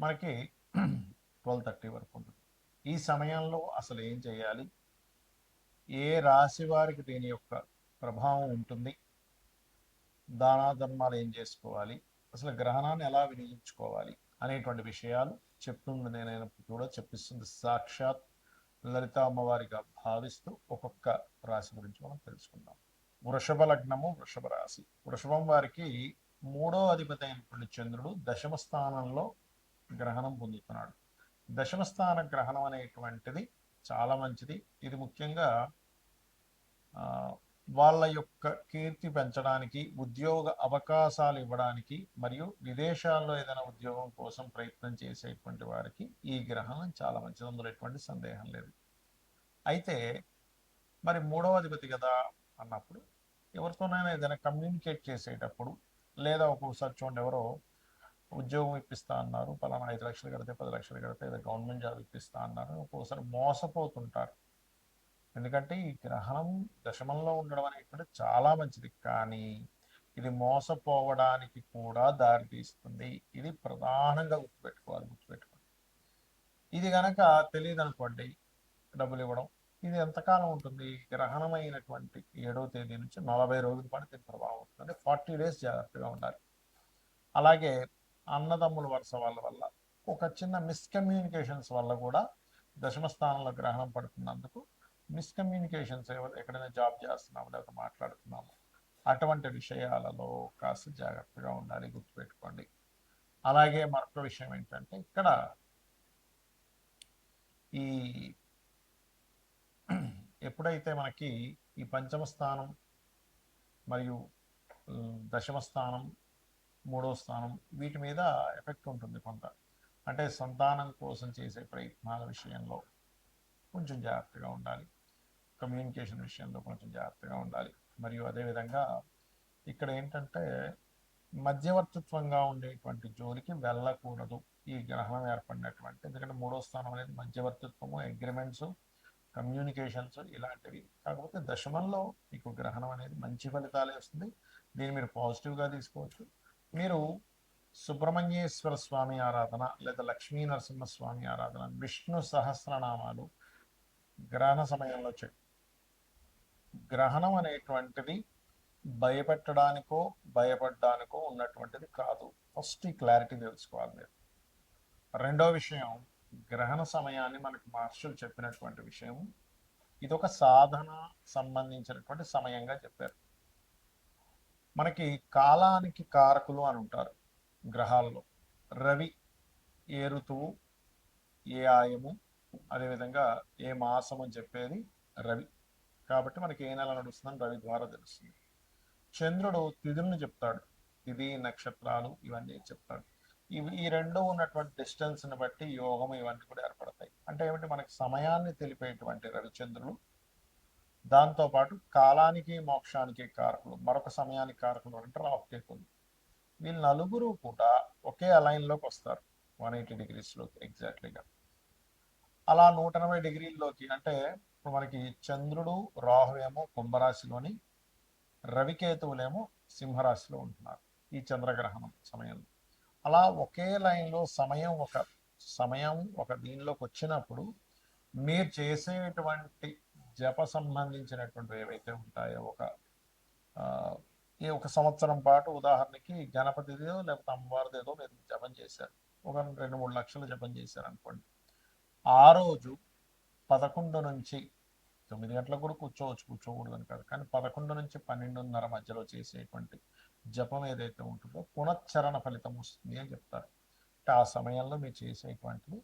మనకి twelve thirty వరకు ఉంటుంది. ఈ సమయంలో అసలు ఏం చేయాలి? ఏ రాశి వారికి దీని యొక్క ప్రభావం ఉంటుంది? దానా ధర్మాలు ఏం చేసుకోవాలి? అసలు గ్రహణాన్ని ఎలా వినియోగించుకోవాలి? అనేటువంటి విషయాలు చెప్తుంది నేనైనప్పుడు కూడా చెప్పిస్తుంది. సాక్షాత్ లలిత అమ్మవారిగా భావిస్తూ ఒక్కొక్క రాశి గురించి మనం తెలుసుకుందాం. వృషభ లగ్నము వృషభ రాశి. వృషభం వారికి మూడో అధిపతి అయినటువంటి చంద్రుడు దశమ స్థానంలో గ్రహణం పొందుతున్నాడు. దశమస్థాన గ్రహణం అనేటువంటిది చాలా మంచిది. ఇది ముఖ్యంగా వాళ్ళ యొక్క కీర్తి పెంచడానికి ఉద్యోగ అవకాశాలు ఇవ్వడానికి మరియు విదేశాల్లో ఏదైనా ఉద్యోగం కోసం ప్రయత్నం చేసేటువంటి వారికి ఈ గ్రహణం చాలా మంచిది. అందులో ఎటువంటి సందేహం లేదు. అయితే మరి మూడవ అధిపతి కదా అన్నప్పుడు ఎవరితోనైనా ఏదైనా కమ్యూనికేట్ చేసేటప్పుడు లేదా ఒక్కొక్కసారి చూడండి ఎవరో ఉద్యోగం ఇప్పిస్తా అన్నారు పలానా ఐదు లక్షలు కడితే పది లక్షలు కడితే ఏదో గవర్నమెంట్ జాబ్ ఇప్పిస్తా అన్నారు. ఒక్కోసారి మోసపోతుంటారు. ఎందుకంటే ఈ గ్రహణం దశమంలో ఉండడం అనేది చాలా మంచిది. కానీ ఇది మోసపోవడానికి కూడా దారితీస్తుంది ఇది ప్రధానంగా గుర్తుపెట్టుకోవాలి గుర్తుపెట్టుకోండి. ఇది కనుక తెలియదు అనుకోండి డబ్బులు ఇవ్వడం ఇది ఎంతకాలం ఉంటుంది? గ్రహణమైనటువంటి ఏడవ తేదీ నుంచి నలభై రోజుల పాటు దీని ప్రభావం ఉంటుంది. అంటే ఫార్టీ డేస్ జాగ్రత్తగా ఉండాలి. అలాగే అన్నదమ్ముల వరుస వాళ్ళ వల్ల ఒక చిన్న మిస్కమ్యూనికేషన్స్ వల్ల కూడా దశమ స్థానంలో గ్రహణం పడుతున్నందుకు మిస్కమ్యూనికేషన్స్ ఎక్కడైనా జాబ్ చేస్తున్నాము లేకపోతే మాట్లాడుతున్నాము అటువంటి విషయాలలో కాస్త జాగ్రత్తగా ఉండాలి గుర్తుపెట్టుకోండి. అలాగే మరొక విషయం ఏంటంటే ఇక్కడ ఈ ఎప్పుడైతే మనకి ఈ పంచమ స్థానం మరియు దశమ స్థానం మూడో స్థానం. వీటి మీద ఎఫెక్ట్ ఉంటుంది కొంత. అంటే సంతానం కోసం చేసే ప్రయత్నాల విషయంలో కొంచెం జాగ్రత్తగా ఉండాలి. కమ్యూనికేషన్ విషయంలో కొంచెం జాగ్రత్తగా ఉండాలి. మరియు అదేవిధంగా ఇక్కడ ఏంటంటే మధ్యవర్తిత్వంగా ఉండేటువంటి జోలికి వెళ్ళకూడదు. ఈ గ్రహణం ఏర్పడినటువంటి ఎందుకంటే మూడో స్థానం అనేది మధ్యవర్తిత్వము అగ్రిమెంట్స్ కమ్యూనికేషన్స్ ఇలాంటివి. కాకపోతే దశమంలో మీకు గ్రహణం అనేది మంచి ఫలితాలే వస్తుంది. దీన్ని మీరు పాజిటివ్గా తీసుకోవచ్చు. మీరు సుబ్రహ్మణ్యేశ్వర స్వామి ఆరాధన లేదా లక్ష్మీ నరసింహస్వామి ఆరాధన విష్ణు సహస్రనామాలు గ్రహణ సమయంలో చె గ్రహణం అనేటువంటిది భయపెట్టడానికో భయపడడానికో ఉన్నటువంటిది కాదు. ఫస్ట్ ఈ క్లారిటీ తెలుసుకోవాలి మీరు. రెండో విషయం గ్రహణ సమయాన్ని మనకు మహర్షులు చెప్పినటువంటి విషయం. ఇది ఒక సాధన సంబంధించినటువంటి సమయంగా చెప్పారు. కాలానికి కారకులు అని ఉంటారు గ్రహాల్లో. రవి ఏ ఋతువు ఏ ఆయము అదేవిధంగా ఏ మాసం అని చెప్పేది రవి. కాబట్టి మనకి ఏ నెల నడుస్తుందని రవి ద్వారా తెలుస్తుంది. చంద్రుడు తిథుల్ని చెప్తాడు. తిథి నక్షత్రాలు ఇవన్నీ చెప్తాడు. ఇవి ఈ రెండు ఉన్నటువంటి డిస్టెన్స్ని బట్టి యోగం ఇవన్నీ కూడా ఏర్పడతాయి. అంటే ఏమిటి? మనకి సమయాన్ని తెలిపేటువంటి రవిచంద్రులు దాంతోపాటు కాలానికి మోక్షానికి కారకులు మరొక సమయానికి కారకులు అంటే రాహుకేతులు వీళ్ళు నలుగురు కూడా ఒకే అలైన్లోకి వస్తారు. వన్ ఎయిటీ డిగ్రీస్లోకి ఎగ్జాక్ట్లీగా అలా నూట ఎనభై డిగ్రీల్లోకి అంటే ఇప్పుడు మనకి చంద్రుడు రాహువేమో కుంభరాశిలోని రవికేతువులేమో సింహరాశిలో ఉంటున్నారు ఈ చంద్రగ్రహణం సమయంలో. అలా ఒకే లైన్లో సమయం ఒక సమయం ఒక దీనిలోకి వచ్చినప్పుడు మీరు చేసేటువంటి జప సంబంధించినటువంటి ఏవైతే ఉంటాయో ఒక ఈ ఒక సంవత్సరం పాటు ఉదాహరణకి గణపతిదేదో లేకపోతే అమ్మవారిదేదో మీరు జపం చేశారు. ఒక రెండు మూడు లక్షలు జపం చేశారు అనుకోండి ఆ రోజు పదకొండు నుంచి తొమ్మిది గంటలకు కూడా కూర్చోవచ్చు కూర్చోకూడదు అని కాదు. కానీ పదకొండు నుంచి పన్నెండున్నర మధ్యలో చేసేటువంటి జపం ఏదైతే ఉంటుందో పునశ్చరణ ఫలితం వస్తుంది అని చెప్తారు. అంటే ఆ సమయంలో మీరు చేసేటువంటిది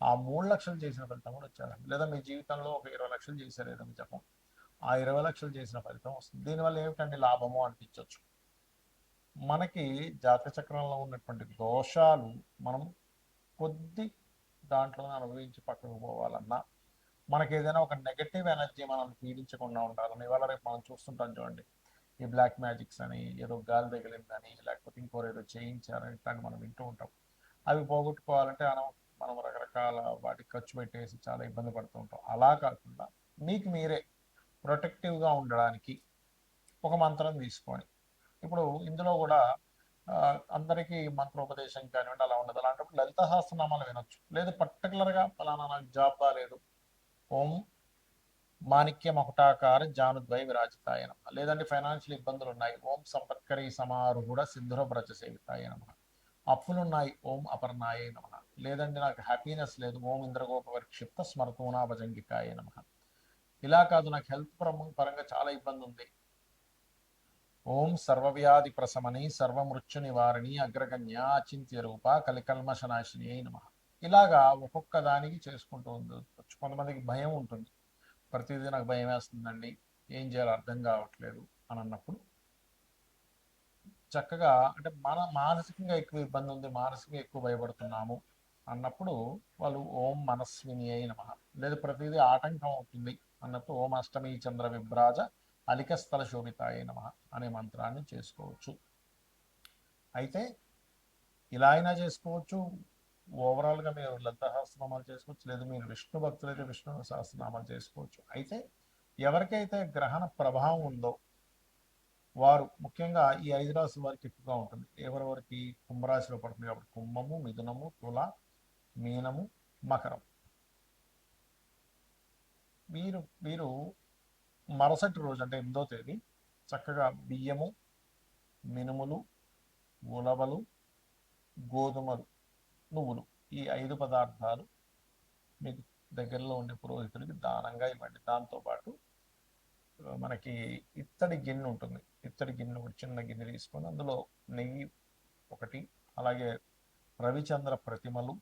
ఆ మూడు లక్షలు చేసిన ఫలితం కూడా వచ్చారు లేదా మీ జీవితంలో ఒక ఇరవై లక్షలు చేశారు ఏదైనా జపం ఆ ఇరవై లక్షలు చేసిన ఫలితం వస్తుంది. దీనివల్ల ఏమిటండి లాభము అనిపించవచ్చు మనకి జాతక చక్రంలో ఉన్నటువంటి దోషాలు మనం కొద్ది దాంట్లో అనుభవించి పక్కకు పోవాలన్నా మనకి ఏదైనా ఒక నెగటివ్ ఎనర్జీ మనం పీడించకుండా ఉండాలని ఇవాళ రేపు మనం చూస్తుంటాం చూడండి. ఈ బ్లాక్ మ్యాజిక్స్ అని ఏదో గాలి తగిలిందని లేకపోతే ఇంకోరు ఏదో చేయించారని ఇట్లాంటి మనం వింటూ ఉంటాం. అవి పోగొట్టుకోవాలంటే మనం మనం రకరకాల వాటికి ఖర్చు పెట్టేసి చాలా ఇబ్బంది పడుతూ ఉంటాం. అలా కాకుండా మీకు మీరే ప్రొటెక్టివ్గా ఉండడానికి ఒక మంత్రం తీసుకొని ఇప్పుడు ఇందులో కూడా అందరికీ మంత్రోపదేశం కానివ్వండి అలా ఉండదు. అలాంటప్పుడు లలిత సహస్రనామాలు వినొచ్చు. లేదు పర్టికులర్గా ఫలానా నాకు జాబ్ బాగాలేదు ఓం మాణిక్య మహుటాకార జానుద్వై విరాజితాయ నమ. లేదంటే ఫైనాన్షియల్ ఇబ్బందులు ఉన్నాయి. ఓం సంపత్కరి సమారుహుడ సిద్ధుర బ్రజ సేవితాయ నమ. అప్పులున్నాయి. ఓం అపర్ణాయ నమ. లేదంటే నాకు హ్యాపీనెస్ లేదు. ఓం ఇంద్రగోప విక్షిప్త స్మరతూనా భజంగికాయ నమ. ఇలా కాదు నాకు హెల్త్ పరంగా చాలా ఇబ్బంది ఉంది ఓం సర్వవ్యాధి ప్రశమని సర్వమృత్యు నివారణి అగ్రగణ్య అచింత్య రూప కలికల్మశనాశిని అయి నమ. ఇలాగా ఒక్కొక్క దానికి చేసుకుంటూ ఉంది కొంతమందికి భయం ఉంటుంది. ప్రతిదీ నాకు భయం వేస్తుందండి. ఏం చేయాలో అర్థం కావట్లేదు అని అన్నప్పుడు చక్కగా అంటే మన మానసికంగా ఎక్కువ ఇబ్బంది ఉంది మానసికంగా ఎక్కువ భయపడుతున్నాము. అన్నప్పుడు వాళ్ళు ఓం మనస్విని అయి మహ లేదు ప్రతిదీ ఆటంకం అవుతుంది అన్నప్పుడు ఓం అష్టమి చంద్ర విభ్రాజ అలికస్థల శోభితాయ నమ అనే మంత్రాన్ని చేసుకోవచ్చు. అయితే ఇలా అయినా చేసుకోవచ్చు. ఓవరాల్గా మీరు లలిత సహస్రనామాలు చేసుకోవచ్చు. లేదు మీరు విష్ణు భక్తులైతే విష్ణు సహస్రనామాలు చేసుకోవచ్చు. అయితే ఎవరికైతే గ్రహణ ప్రభావం ఉందో వారు ముఖ్యంగా ఈ ఐదు రాశుల వారికి ఎక్కువగా ఉంటుంది. ఎవరెవరికి? కుంభరాశిలో పడుతుంది కాబట్టి కుంభము మిథునము తుల మీనము మకరం. మీరు మీరు మరుసటి రోజు అంటే ఎనిమిదో తేదీ చక్కగా బియ్యము మినుములు ఉలవలు గోధుమలు నువ్వులు ఈ ఐదు పదార్థాలు మీకు దగ్గరలో ఉండే పురోహితుడికి దానంగా ఇవ్వండి. దాంతోపాటు మనకి ఇత్తడి గిన్నె ఉంటుంది. ఇత్తడి గిన్నె ఒక చిన్న గిన్నె తీసుకొని అందులో నెయ్యి ఒకటి అలాగే రవిచంద్ర ప్రతిమలు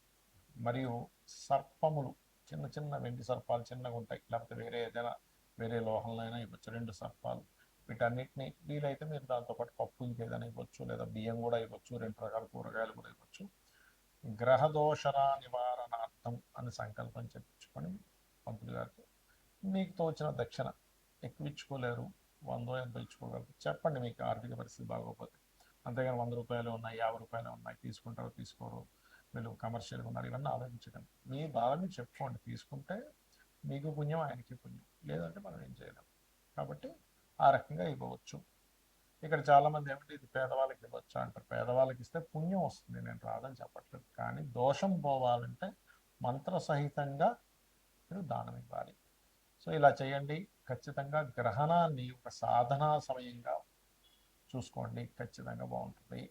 మరియు సర్పములు చిన్న చిన్న వెండి సర్పాలు చిన్నగా ఉంటాయి. లేకపోతే వేరే ఏదైనా వేరే లోహంలో అయినా ఇవ్వచ్చు. రెండు సర్పాలు. వీటన్నిటిని వీలైతే మీరు దాంతోపాటు పప్పు ఇంకేదైనా ఇవ్వచ్చు. లేదా బియ్యం కూడా ఇవ్వచ్చు. రెండు రకాల కూరగాయలు కూడా ఇవ్వచ్చు. గ్రహదోషణ నివారణార్థం అని సంకల్పం చెప్పించుకొని పంతులు గారికి మీకు తోచిన దక్షిణ ఎక్కువ ఇచ్చుకోలేరు వందో ఎంత ఇచ్చుకోగలరు. చెప్పండి మీకు ఆర్థిక పరిస్థితి బాగోకపోతే. అంతేగాని వంద రూపాయలు ఉన్నాయి యాభై రూపాయలు ఉన్నాయి. తీసుకుంటారు తీసుకోరు. వీళ్ళు కమర్షియల్గా ఉన్నారు ఇవన్నీ ఆలోచించకండి. మీ బాధని చెప్పుకోండి తీసుకుంటే మీకు పుణ్యం ఆయనకి పుణ్యం. లేదంటే మనం ఏం చేయలేం. కాబట్టి ఆ రకంగా ఇవ్వవచ్చు. ఇక్కడ చాలా మంది ఏమిటి ఇది పేదవాళ్ళకి ఇవ్వచ్చు? అంటారు. పేదవాళ్ళకి ఇస్తే పుణ్యం వస్తుంది నేను రాదని చెప్పట్లేదు. కానీ దోషం పోవాలంటే మంత్ర సహితంగా మీరు దానం ఇవ్వాలి. సో ఇలా చేయండి. ఖచ్చితంగా గ్రహణాన్ని ఒక సాధనా సమయంగా చూసుకోండి. ఖచ్చితంగా బాగుంటుంది.